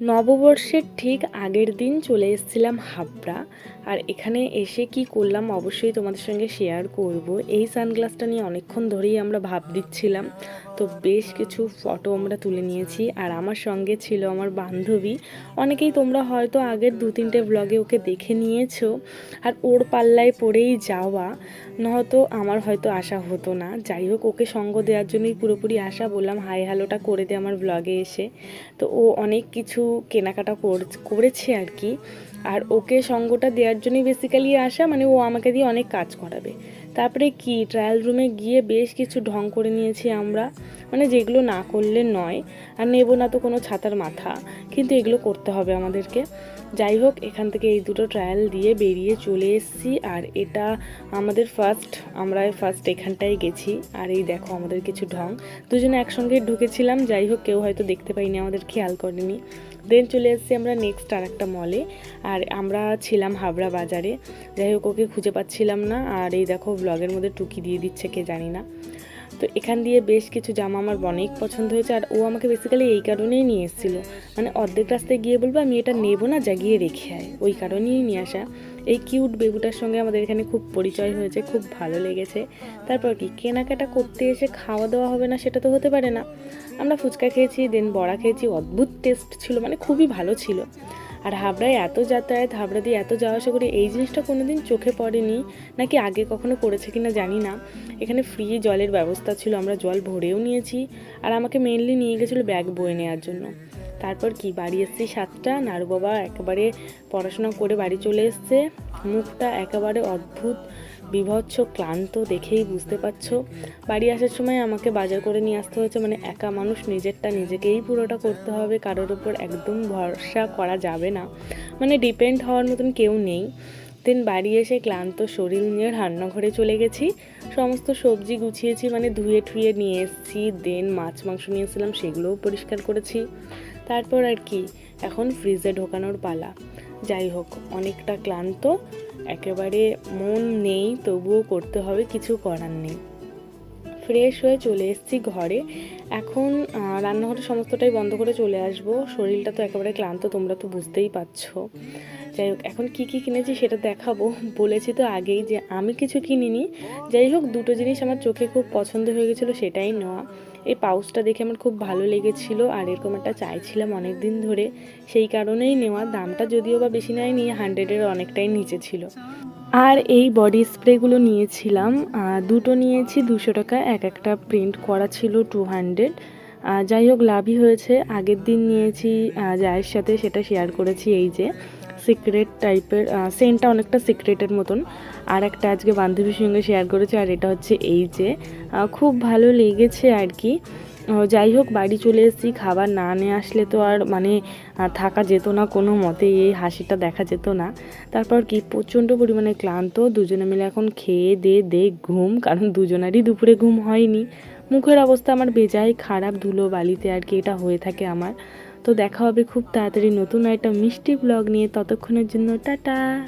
নববর্ষের ঠিক আগের দিন চলে এসেছিলাম হাবড়া। আর এখানে এসে কি করলাম অবশ্যই তোমাদের সঙ্গে শেয়ার করব। এই সানগ্লাসটা নিয়ে অনেকক্ষণ ধরেই আমরা ভাব দিচ্ছিলাম। তো বেশ কিছু ফটো আমরা তুলে নিয়েছি। আর আমার সঙ্গে ছিল আমার বান্ধবী। অনেকেই তোমরা হয়তো আগের দু তিনটে ব্লগে ওকে দেখে নিয়েছো। আর ওর পাল্লায় পড়েই যাওয়া। নয়তো আমার হয়তো আশা হতো না। যাই হোক, ওকে সঙ্গ দেওয়ার জন্যই পুরোপুরি আশা বললাম, হাই হ্যালোটা করে দে আমার ব্লগে এসে। তো ও অনেক কিছু কেনাকাটা কর- করেছে আর কি। আর ওকে সঙ্গটা দেওয়ার জন্যই বেসিক্যালি আসা মানে ও আমাকে দিয়ে অনেক কাজ করাবে। তারপরে কি ট্রায়াল রুমে গিয়ে বেশ কিছু ঢং করে নিয়েছি আমরা। মানে যেগুলো না করলে নয়। আর নেব না তো কোনো ছাতার মাথা। কিন্তু এগুলো করতে হবে আমাদেরকে। যাই হোক, এখান থেকে এই দুটো ট্রায়াল দিয়ে বেরিয়ে চলে এসেছি। আর এটা আমাদের ফার্স্ট আমরা ফার্স্ট এখানটায় গেছি। আর এই দেখো আমাদের কিছু ঢং। দুজনে একসঙ্গে ঢুকেছিলাম। যাই হোক, কেউ হয়তো দেখতে পাইনি আমাদের খেয়াল করেনি। দেন চলে এসেছি আমরা নেক্সট আর একটা মলে আর আমরা ছিলাম হাবড়া বাজারে। যাই হোক, ওকে খুঁজে পাচ্ছিলাম না। আর এই দেখো ব্লগের মধ্যে টুকি দিয়ে দিচ্ছে, কে জানি না। তো এখান দিয়ে বেশ কিছু জামা আমার অনেক পছন্দ হয়েছে, আর ও আমাকে বেসিক্যালি এই কারণেই নিয়ে এসেছিল। মানে অর্ধেক রাস্তায় গিয়ে বলব, আমি এটা নেব না, জাগিয়ে রেখে আয়। ওই কারণেই নিয়ে আসা। এই কিউট বেবুটার সঙ্গে আমাদের এখানে খুব পরিচয় হয়েছে, খুব ভালো লেগেছে। তারপর কি, কেনাকাটা করতে এসে খাওয়া দাওয়া হবে না, সেটা তো হতে পারে না। আমরা ফুচকা খেয়েছি, দেন বড়া খেয়েছি, অদ্ভুত টেস্ট ছিল মানে খুবই ভালো ছিল। আর হাবড়ায় এত যাতায়াত, হাবড়া দিয়ে এত যাওয়া আসা করি, এই জিনিসটা কোনো দিন চোখে পড়েনি, নাকি আগে কখনো করেছে কিনা জানি না। এখানে ফ্রি জলের ব্যবস্থা ছিল, আমরা জল ভরেও নিয়েছি, আর আমাকে মেনলি নিয়ে গেছিল ব্যাগ বয়ে নেওয়ার জন্য। তারপর কি, বাড়ি এসেছি সাতটা নাড়ু বাবা একেবারে পড়াশোনা করে বাড়ি চলে এসছে, মুখটা একেবারে অদ্ভুত বিভৎস, ক্লান্ত দেখেই বুঝতে পারছ। বাড়ি আসার সময় আমাকে বাজার করে নিয়ে আসতে হয়েছে মানে একা মানুষ নিজেরটা নিজেকেই পুরোটা করতে হবে, কারোর উপর একদম ভরসা করা যাবে না। মানে ডিপেন্ড হওয়ার মতন কেউ নেই। দেন বাড়ি এসে ক্লান্ত শরীর নিয়ে রান্নাঘরে চলে গেছি। সমস্ত সবজি গুছিয়েছি মানে ধুয়ে ঠুয়ে নিয়ে এসেছি দেন মাছ, মাংস নিয়েছিলাম সেগুলোও পরিষ্কার করেছি। তারপর আর কি, এখন ফ্রিজে ঢোকানোর পালা। যাই হোক, অনেকটা ক্লান্ত একেবারে মন নেই তবুও করতে হবে কিছু করার নেই। ফ্রেশ হয়ে চলে এসেছি ঘরে। এখন আহ, রান্নাঘরে সমস্তটাই বন্ধ করে চলে আসব। শরীরটা তো একেবারে ক্লান্ত তোমরা তো বুঝতেই পারছ। যাই হোক এখন কি কি কিনেছি সেটা দেখাবো। বলেছি তো আগেই যে আমি কিছু কিনিনি। যাই হোক দুটো জিনিস আমার চোখে খুব পছন্দ হয়ে গেছিল সেটাই নেওয়া। এই পাউচটা দেখে আমার খুব ভালো লেগেছিল আর এরকম একটা চাইছিলাম অনেক দিন ধরে। সেই কারণেই নেওয়া। দামটা যদিও বা বেশি নেয়নি হান্ড্রেডের অনেকটাই নিচে ছিল। আর এই বডি স্প্রেগুলো নিয়েছিলাম দুটো নিয়েছি, দুশো টাকা, এক একটা প্রিন্ট করা ছিল টু হান্ড্রেড যাই হোক, লাভই হয়েছে। আগের দিন নিয়েছি যায়ের সাথে, সেটা শেয়ার করেছি এই যে। সিক্রেট টাইপের সেন্টটা অনেকটা সিক্রেটের মতন। আর একটা আজকে বান্ধবীর সঙ্গে শেয়ার করেছে, আর এটা হচ্ছে এই যে খুব ভালো লেগেছে আর কি। যাই হোক, বাড়ি চলে এসেছি, খাবার না নিয়ে আসলে তো আর মানে থাকা যেত না কোনো মতে, এই হাসিটা দেখা যেত না। তারপর কি, প্রচণ্ড পরিমাণে ক্লান্ত, দুজনে মিলে এখন খেয়ে দে দে, ঘুম, কারণ দুজনেরই দুপুরে ঘুম হয়নি। মুখের অবস্থা আমার বেজায় খারাপ, ধুলো বালিতে আর কি এটা হয়ে থাকে আমার। তো দেখা হবে খুব তাড়াতাড়ি নতুন একটা মিষ্টি ব্লগ নিয়ে। ততক্ষণের জন্য টাটা।